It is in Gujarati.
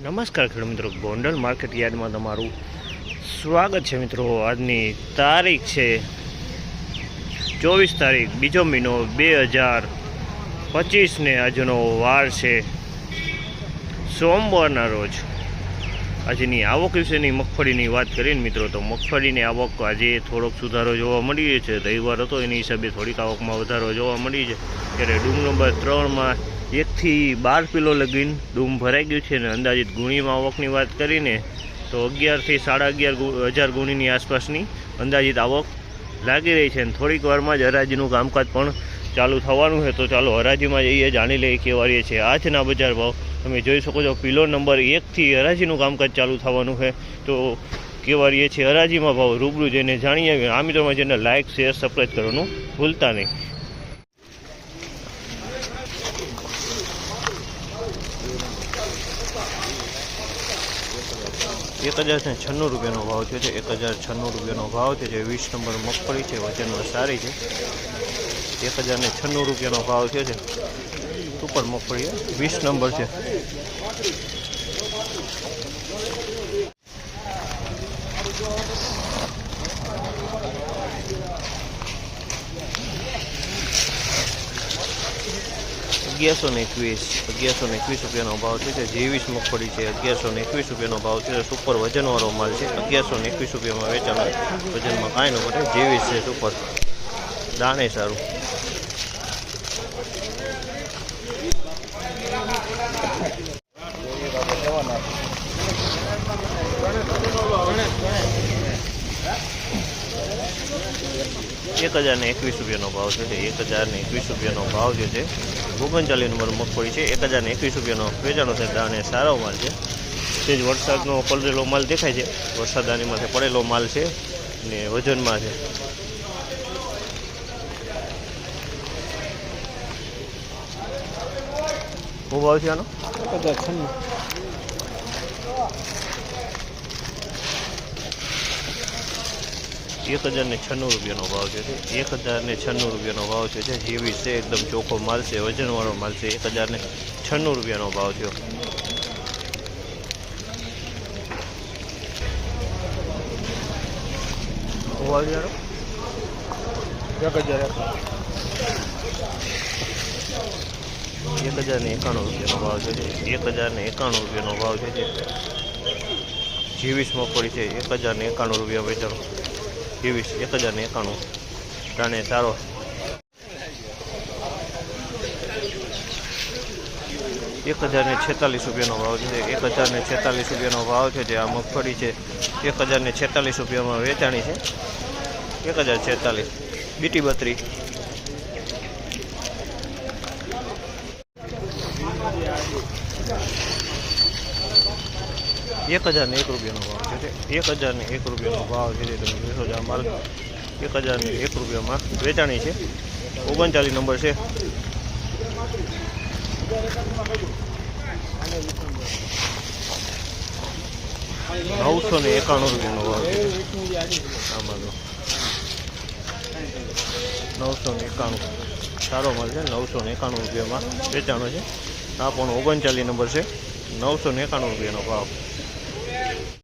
નમસ્કાર ખેડૂત મિત્રો. ગોંડલ માર્કેટ યાર્ડમાં તમારું સ્વાગત છે મિત્રો. આજની તારીખ છે ચોવીસ તારીખ, બીજો મહિનો બે હજાર પચીસને આજનો વાર છે સોમવારના રોજ. આજની આવક વિશેની મગફળીની વાત કરીને મિત્રો, તો મગફળીની આવક આજે થોડોક સુધારો જોવા મળી છે. રવિવાર હતો, એની હિસાબે થોડીક આવકમાં વધારો જોવા મળી છે. ત્યારે ડૂમ નંબર ત્રણમાં એકથી બાર કિલો લગીન ડૂમ ભરાઈ ગયું છે અને અંદાજિત ગુણીમાં આવકની વાત કરીને તો અગિયારથી સાડા અગિયાર હજાર ગુણીની આસપાસની અંદાજિત આવક લાગી રહી છે અને થોડીક વારમાં જ હરાજીનું કામકાજ પણ ચાલુ થવાનું છે. તો ચાલો હરાજીમાં જઈએ, જાણી લઈએ કેવા રહે છે. આજના બજાર ભાવ તમે જોઈ શકો છો પિલો નંબર એકથી હરાજીનું કામકાજ ચાલુ થવાનું છે. તો કેવા રહે છે, હરાજીમાં ભાવ રૂબરૂ જઈને જાણીએ આ મિત્રોમાં જેને લાઇક શેર સબસ્ક્રાઈબ કરવાનું ભૂલતા નહીં. એક હજાર છન્નું રૂપિયાનો ભાવ થયો છે. એક હજાર છન્નું રૂપિયાનો ભાવ થયો છે. વીસ નંબર મગફળી છે. વજનમાં સારી છે. એક હજારને છન્નું રૂપિયાનો ભાવ થયો છે. સુપર મગફળી. વીસ નંબર છે. અગિયારસો ને એકવીસ, અગિયારસો ને એકવીસ રૂપિયાનો ભાવ છે જે જેવીસ મગફળી છે. અગિયારસો ને એકવીસ રૂપિયાનો ભાવ છે. સુપર વજનવાળો માલ છે. અગિયારસો ને એકવીસ રૂપિયામાં વેચાણ વજનમાં કાંઈ ન ઘટે. જેવીસ છે સુપર. દાણે સારું. એક હજાર ને એકવીસ રૂપિયાનો ભાવ છે એક હજાર ને એકવીસ રૂપિયાનો ભાવ જે છે, ઓગણચાલીસ નંબર મગફળી છે. એક હજાર ને એકવીસ રૂપિયાનો વેચાણો છે. દાણે સારો માલ છે. તે જ વરસાદનો પલરેલો માલ દેખાય છે. વરસાદ આની માથે પડેલો માલ છે ને વજનમાં છે. શું ભાવ છે આનો? એક હજાર ને છન્નું રૂપિયાનો ભાવ છે એક હજાર ને છન્નું રૂપિયાનો ભાવ છે જે છે એકદમ ચોખ્ખો માલ છે વજનવાળો માલ છે. એક હજાર ને છન્નું રૂપિયાનો ભાવ થયો એક હજાર એક હજાર ને એકાણું રૂપિયાનો ભાવ છે એક હજાર ને એકાણું રૂપિયાનો ભાવ છે જીવીસ મગફળી છે એક હજાર ને એકાણું રૂપિયા વેચાણો જીવીસ એક હજાર ને એકાણું. દાણે સારો એક હજાર ને છેતાલીસ રૂપિયાનો ભાવ છે. એક હજાર ને છેતાલીસ રૂપિયાનો ભાવ છે જે આ મગફળી છે. એક હજાર ને છેતાલીસ રૂપિયામાં વેચાણી છે. એક હજાર છેતાલીસ. બીટી બત્રી. એક હજાર ને એક રૂપિયાનો ભાવ છે એક હજાર ને એક રૂપિયાનો ભાવ છે તમે જોશો આ માલ. એક હજાર ને એક રૂપિયામાં વેચાણી છે. ઓગણચાલીસ નંબર છે. નવસો ને એકાણું રૂપિયાનો ભાવ છે આમાં તો નવસો ને એકાણું. સારો માલ છે. નવસો ને એકાણું રૂપિયામાં વેચાણો છે. આ પણ ઓગણચાલીસ નંબર છે. નવસો ને એકાણું રૂપિયાનો ભાવ.